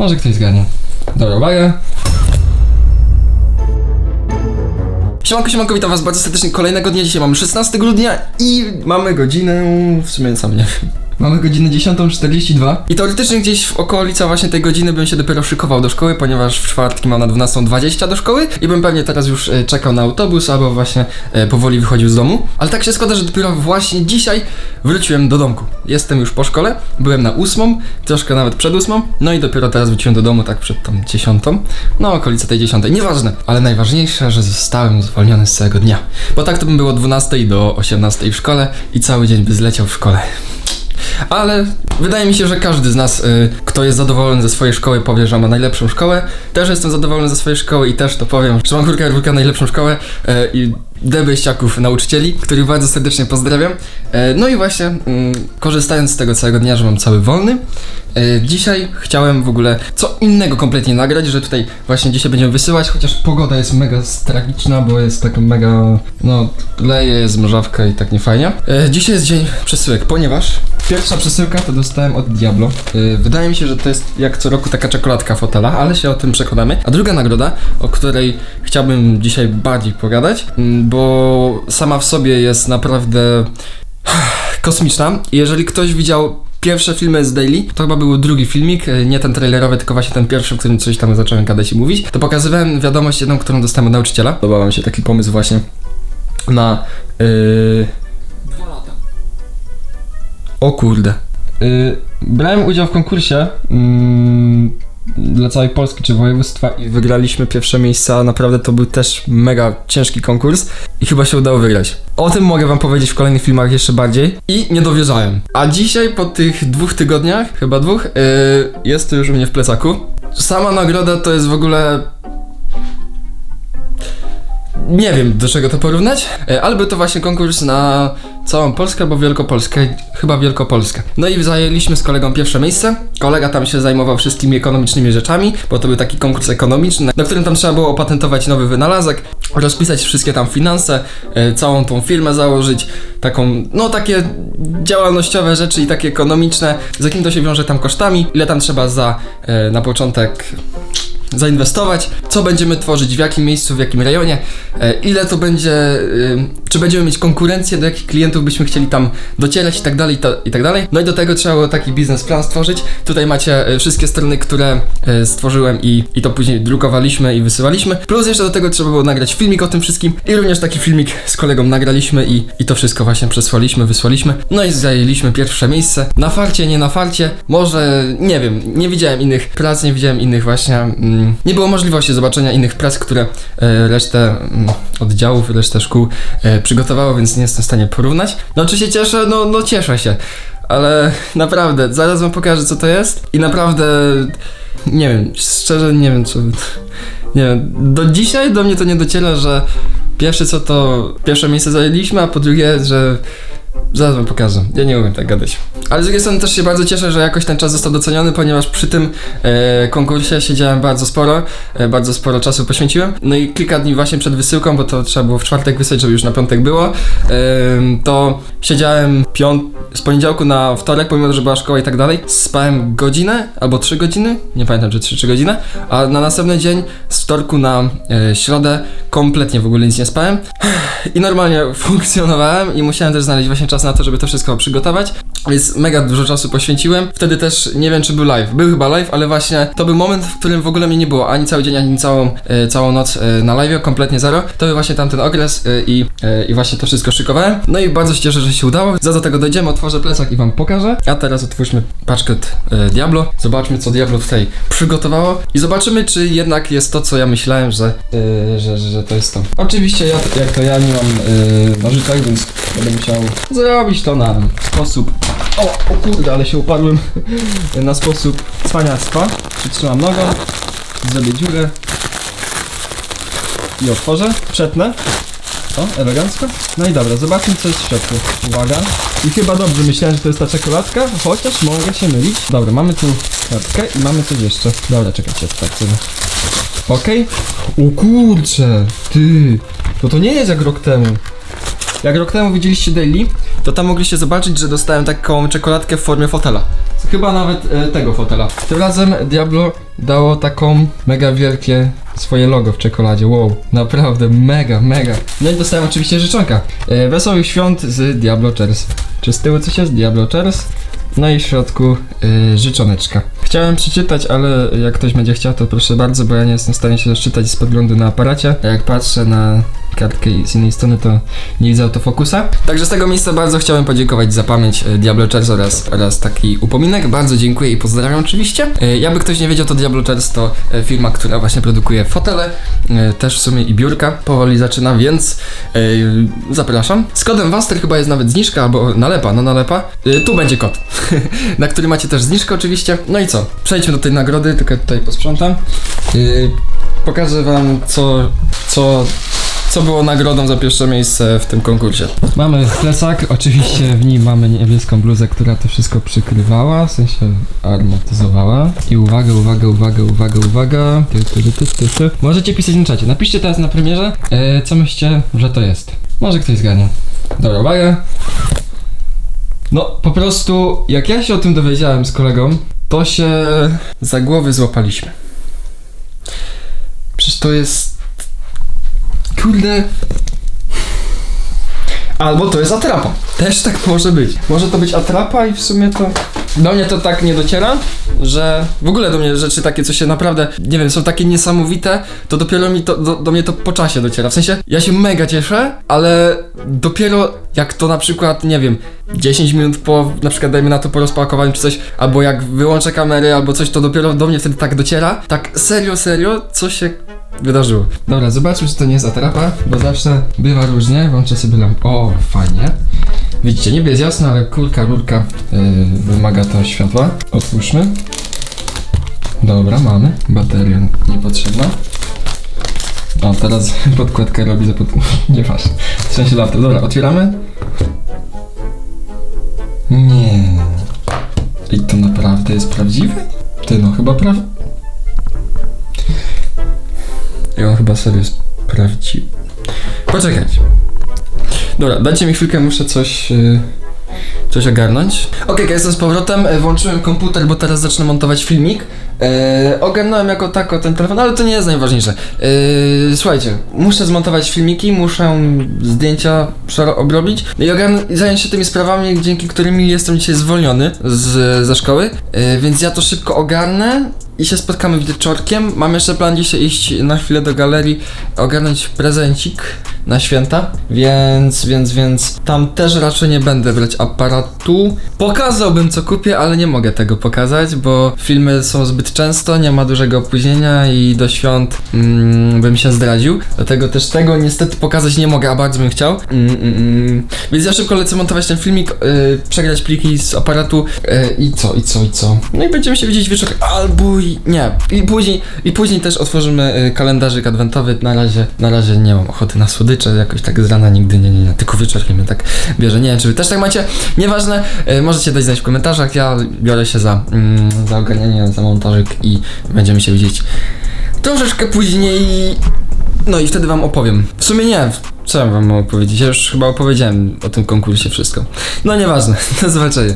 Może ktoś zgadnie. Dobra, uwaga. Siemanko, siemanko, witam was bardzo serdecznie kolejnego dnia. Dzisiaj mamy 16 grudnia i mamy godzinę... w sumie sam nie wiem. Mamy godzinę 10.42 i teoretycznie gdzieś w okolicach właśnie tej godziny bym się dopiero szykował do szkoły, ponieważ w czwartki mam na 12.20 do szkoły i bym pewnie teraz już e, czekał na autobus albo właśnie e, powoli wychodził z domu. Ale tak się składa, że dopiero właśnie dzisiaj wróciłem do domku. Jestem już po szkole, byłem na ósmą, troszkę nawet przed ósmą, no i dopiero teraz wróciłem do domu tak przed tą dziesiątą, no okolice tej dziesiątej, nieważne. Ale najważniejsze, że zostałem zwolniony z całego dnia, bo tak to bym było od 12 do 18 w szkole i cały dzień by zleciał w szkole. Ale wydaje mi się, że każdy z nas, y, kto jest zadowolony ze swojej szkoły, powie, że ma najlepszą szkołę. Też jestem zadowolony ze swojej szkoły i też to powiem, że mam kurka Rurka najlepszą szkołę y, i debeściaków nauczycieli, których bardzo serdecznie pozdrawiam. E, No i właśnie, mm, korzystając z tego całego dnia, że mam cały wolny, dzisiaj chciałem w ogóle co innego kompletnie nagrać, że tutaj właśnie dzisiaj będziemy wysyłać, chociaż pogoda jest mega tragiczna, bo jest taka mega, no, leje, jest mrzawka i tak nie fajnie. E, Dzisiaj jest dzień przesyłek, ponieważ pierwsza przesyłka to dostałem od Diablo. E, Wydaje mi się, że to jest jak co roku taka czekoladka fotela, ale się o tym przekonamy. A druga nagroda, o której chciałbym dzisiaj bardziej pogadać, mm, bo sama w sobie jest naprawdę kosmiczna. Jeżeli ktoś widział pierwsze filmy z Daily, to chyba był drugi filmik, e, nie ten trailerowy, tylko właśnie ten pierwszy, w którym coś tam zacząłem gadać i mówić, to pokazywałem wiadomość jedną, którą dostałem od nauczyciela. Podobał mi się taki pomysł właśnie na... Yy... Dwa lata. O kurde. Yy, brałem udział w konkursie mm, dla całej Polski czy województwa i wygraliśmy pierwsze miejsca. Naprawdę to był też mega ciężki konkurs i chyba się udało wygrać. O tym mogę wam powiedzieć w kolejnych filmach jeszcze bardziej i nie dowierzałem. A dzisiaj po tych dwóch tygodniach, chyba dwóch, yy, jest to już u mnie w plecaku. Sama nagroda to jest w ogóle nie wiem do czego to porównać, e, ale był to właśnie konkurs na całą Polskę albo Wielkopolskę, chyba Wielkopolskę. No i zajęliśmy z kolegą pierwsze miejsce. Kolega tam się zajmował wszystkimi ekonomicznymi rzeczami, bo to był taki konkurs ekonomiczny, na którym tam trzeba było opatentować nowy wynalazek, rozpisać wszystkie tam finanse, e, całą tą firmę założyć, taką, no takie działalnościowe rzeczy i takie ekonomiczne, z jakim to się wiąże tam kosztami, ile tam trzeba za e, na początek zainwestować, co będziemy tworzyć, w jakim miejscu, w jakim rejonie, e, ile to będzie, e, czy będziemy mieć konkurencję, do jakich klientów byśmy chcieli tam docierać i tak dalej, i ta- i tak dalej. No i do tego trzeba było taki biznesplan stworzyć. Tutaj macie e, wszystkie strony, które stworzyłem i, i to później drukowaliśmy i wysyłaliśmy. Plus jeszcze do tego trzeba było nagrać filmik o tym wszystkim i również taki filmik z kolegą nagraliśmy i, i to wszystko właśnie przesłaliśmy, wysłaliśmy. No i zajęliśmy pierwsze miejsce. Na farcie, nie na farcie, może, nie wiem, nie widziałem innych prac, nie widziałem innych właśnie, mm, nie było możliwości zobaczenia innych prac, które e, resztę mm, oddziałów, resztę szkół e, przygotowało, więc nie jestem w stanie porównać. No czy się cieszę? No, no cieszę się. Ale naprawdę, zaraz wam pokażę co to jest i naprawdę nie wiem, szczerze nie wiem co. Nie wiem, do dzisiaj do mnie to nie dociera, że pierwsze co to pierwsze miejsce zajęliśmy, a po drugie, że zaraz wam pokażę. Ja nie umiem tak gadać. Ale z drugiej strony też się bardzo cieszę, że jakoś ten czas został doceniony, ponieważ przy tym e, konkursie siedziałem bardzo sporo, e, bardzo sporo czasu poświęciłem. No i kilka dni właśnie przed wysyłką, bo to trzeba było w czwartek wysłać, żeby już na piątek było, e, to siedziałem piąt z poniedziałku na wtorek, pomimo że była szkoła i tak dalej, spałem godzinę albo trzy godziny, nie pamiętam czy trzy czy godzinę, a na następny dzień z wtorku na e, środę kompletnie w ogóle nic nie spałem i normalnie funkcjonowałem i musiałem też znaleźć właśnie czas na to, żeby to wszystko przygotować, więc mega dużo czasu poświęciłem. Wtedy też nie wiem, czy był live. Był chyba live, ale właśnie to był moment, w którym w ogóle mnie nie było ani cały dzień, ani całą, e, całą noc e, na live, kompletnie zero. To był właśnie tamten okres e, i, e, i właśnie to wszystko szykowałem. No i bardzo się cieszę, że się udało. Za do tego dojdziemy, otworzę plecak i wam pokażę. A teraz otwórzmy paczket e, Diablo. Zobaczmy, co Diablo tutaj przygotowało i zobaczymy, czy jednak jest to, co ja myślałem, że, e, że, że, że to jest to. Oczywiście ja, jak to ja nie mam e, nożyczek, więc będę musiał zrobić to na sposób o, o kurde, ale się upadłem na sposób cwaniactwa. Przytrzymam nogą, zrobię dziurę i otworzę, przetnę. O, elegancko. No i dobra, zobaczmy co jest w środku. Uwaga. I chyba dobrze myślałem, że to jest ta czekoladka, chociaż mogę się mylić. Dobra, mamy tu kartkę i mamy coś jeszcze. Dobra, czekajcie, tak. Okej. O kurcze, ty. No to nie jest jak rok temu. Jak rok temu widzieliście Daily, to tam mogliście zobaczyć, że dostałem taką czekoladkę w formie fotela. chyba nawet e, tego fotela. Tym razem Diablo dało taką mega wielkie swoje logo w czekoladzie. Wow, naprawdę mega, mega. No i dostałem oczywiście życzonka. E, wesołych świąt z Diablo Chairs. Czy z tyłu coś jest? Diablo Chairs. No i w środku y, życzoneczka. Chciałem przeczytać, ale jak ktoś będzie chciał, to proszę bardzo, bo ja nie jestem w stanie się rozczytać z podglądu na aparacie. A jak patrzę na kartkę i z innej strony, to nie widzę autofokusa. Także z tego miejsca bardzo chciałem podziękować za pamięć y, Diablo Chairs oraz, oraz taki upominek. Bardzo dziękuję i pozdrawiam oczywiście. Y, jakby ktoś nie wiedział, to Diablo Chairs to y, firma, która właśnie produkuje fotele, też w sumie i biurka. Powoli zaczyna, więc zapraszam. Z kodem WASTER chyba jest nawet zniżka, albo nalepa, no nalepa. Tu będzie kod, na który macie też zniżkę oczywiście. No i co? Przejdźmy do tej nagrody, tylko tutaj posprzątam. Pokażę wam co, co, co było nagrodą za pierwsze miejsce w tym konkursie. Mamy plecak, oczywiście w nim mamy niebieską bluzę, która to wszystko przykrywała, w sensie armatyzowała. I uwaga, uwaga, uwaga, uwaga, uwaga. Ty, ty, ty, ty, ty. Możecie pisać na czacie. Napiszcie teraz na premierze, e, co myślicie, że to jest. Może ktoś zgadnie. Dobra, uwaga. No, po prostu, jak ja się o tym dowiedziałem z kolegą, to się za głowy złapaliśmy. Przecież to jest. Kurde. Albo to jest atrapa. Też tak może być. Może to być atrapa i w sumie to. Do mnie to tak nie dociera, że w ogóle do mnie rzeczy takie, co się naprawdę, nie wiem, są takie niesamowite, to dopiero mi to, do, do mnie to po czasie dociera. W sensie, ja się mega cieszę, ale dopiero jak to na przykład, nie wiem, 10 minut po, na przykład dajmy na to po rozpakowaniu czy coś, albo jak wyłączę kamery, albo coś, to dopiero do mnie wtedy tak dociera. Tak serio, serio, co się wydarzyło. Dobra, zobaczmy, czy to nie jest atrapa, bo zawsze bywa różnie. Włączę sobie lampę. O, fajnie. Widzicie, niebie jest jasno, ale kulka, rurka yy, wymaga to światła. Otwórzmy. Dobra, mamy. Bateria niepotrzebna. O, teraz podkładka robi za pod... Nieważne. W sensie. Dobra, otwieramy. Nie. I to naprawdę jest prawdziwy? Ty, no chyba praw... I on chyba serio jest prawdziwy. Poczekajcie. Dobra, dajcie mi chwilkę, muszę coś... Yy, coś ogarnąć. Okej, okay, jestem z powrotem, e, włączyłem komputer, bo teraz zacznę montować filmik. E, ogarnąłem jako tako ten telefon, ale to nie jest najważniejsze. E, słuchajcie, muszę zmontować filmiki, muszę zdjęcia obrobić i ogarn- zająć się tymi sprawami, dzięki którymi jestem dzisiaj zwolniony z, ze szkoły, e, więc ja to szybko ogarnę i się spotkamy wieczorkiem. Mam jeszcze plan dzisiaj iść na chwilę do galerii, ogarnąć prezencik na święta, więc, więc, więc tam też raczej nie będę brać aparatu. Pokazałbym co kupię, ale nie mogę tego pokazać, bo filmy są zbyt często, nie ma dużego opóźnienia i do świąt mm, bym się zdradził. Dlatego też tego niestety pokazać nie mogę, a bardzo bym chciał. Mm, mm, mm. Więc ja szybko lecę montować ten filmik, yy, przegrać pliki z aparatu yy, i co, i co, i co. No i będziemy się widzieć wieczorem, albo i nie. I później, i później też otworzymy yy, kalendarzyk adwentowy. Na razie, na razie nie mam ochoty na słodycze, jakoś tak z rana nigdy nie, nie, nie. Tylko wieczorkiem mnie tak bierze. Nie wiem, czy wy też tak macie. Nieważne, yy, możecie dać znać w komentarzach. Ja biorę się za, mm, za ogarnianie, za montażyk i będziemy się widzieć troszeczkę później. No i wtedy wam opowiem. W sumie nie, co ja wam mam opowiedzieć? Ja już chyba opowiedziałem o tym konkursie wszystko. No nieważne, do zobaczenia.